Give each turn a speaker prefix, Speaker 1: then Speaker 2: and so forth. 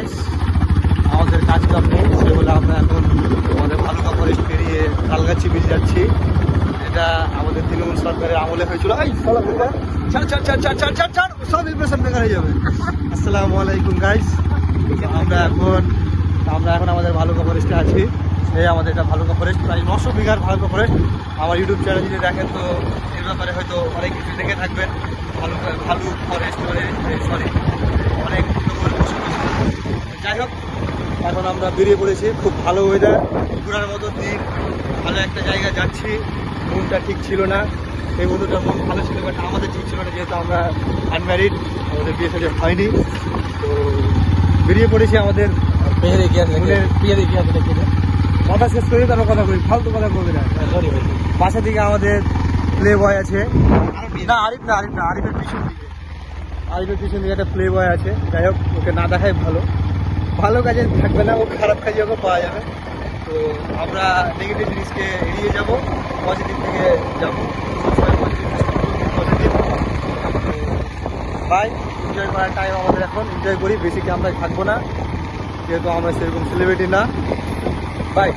Speaker 1: Guys আমাদের কাজ কাম নেই, সেগুলো আমরা এখন আমাদের ভালো কাপড়ে পেরিয়ে তালগাছি বিচ যাচ্ছি। এটা আমাদের তৃণমূল সরকারের আমলে হয়েছিল। সব ইমপ্রেশন বেকার হয়ে যাবে। আসসালামু আলাইকুম গাইস আমরা এখন আমরা এখন আমাদের ভালুকা ফরেস্টে আছি। এই আমাদের এটা ভালুকা ফরেস্ট প্রায় নশো বিঘার ভালুকা ফরেস্ট আমার ইউটিউব চ্যানেল যদি দেখেন তো এর ব্যাপারে হয়তো অনেক কিছু দেখে থাকবেন। ভালুকা ভালুক ফরেস্ট সরি অনেক জঙ্গল পশু পাখি। যাই হোক এখন আমরা বেরিয়ে পড়েছি। খুব ভালো ওয়েদার ঘোরার মতো দিন ভালো একটা জায়গায় যাচ্ছি। মনটা ঠিক ছিল না। এই বন্ধুটার মন ভালো ছিল বাট আমাদের ঠিক ছিল না যেহেতু আমরা আনম্যারিড আমাদের বিয়ে সাথে হয়নি। তো বেরিয়ে পড়েছি আমাদের
Speaker 2: পেয়ারে গিয়া
Speaker 1: মনের-
Speaker 2: পেয়ারে গিয়া দেখে
Speaker 1: কথা শেষ করি তারপর কথা বলি। ফালতু কথা বলবি না।
Speaker 2: সরি ভাই
Speaker 1: পাশে দিকে আমাদের প্লে বয় আছে না আরিফ না আরিফ না আরিফের পিছন দিকে। আরিফের পিছন দিকে একটা প্লে বয় আছে। যাই হোক ওকে না দেখাই ভালো। ভালো কাজে থাকবে না, ও খারাপ কাজে ওকে পাওয়া যাবে। তো আমরা নেগেটিভ জিনিসকে এড়িয়ে যাব পজিটিভ থেকে যাব। বাই এনজয় করার টাইম আমাদের এখন। এনজয় করি, বেশি কি আমরা থাকব না। যেহেতু আমরা সেরকম সেলিব্রিটি না। বাই